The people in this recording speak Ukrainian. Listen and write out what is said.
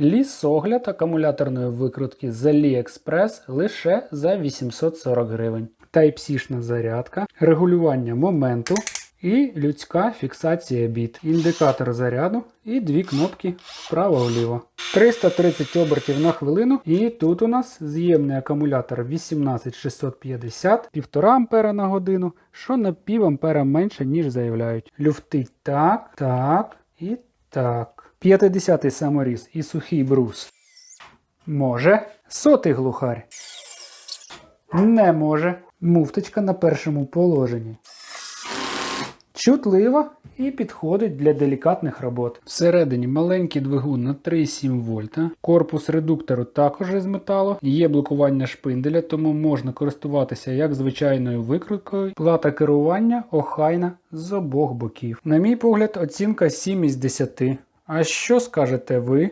Лісогляд акумуляторної викрутки з AliExpress лише за 840 гривень. Type-C-шна зарядка, регулювання моменту і людська фіксація біт, індикатор заряду і дві кнопки вправо-вліво. 330 обертів на хвилину. І тут у нас з'ємний акумулятор 18650, 1,5 ампера на годину, що на пів ампера менше, ніж заявляють. Люфтить так, так і так. 50-й саморіз і сухий брус. Може. Сотий глухарь. Не може. Муфточка на першому положенні. Чутлива і підходить для делікатних робот. Всередині маленький двигун на 3,7 вольта. Корпус редуктору також із металу. Є блокування шпинделя, тому можна користуватися як звичайною викруткою. Плата керування охайна з обох боків. На мій погляд, оцінка 7 із 10. А що скажете ви?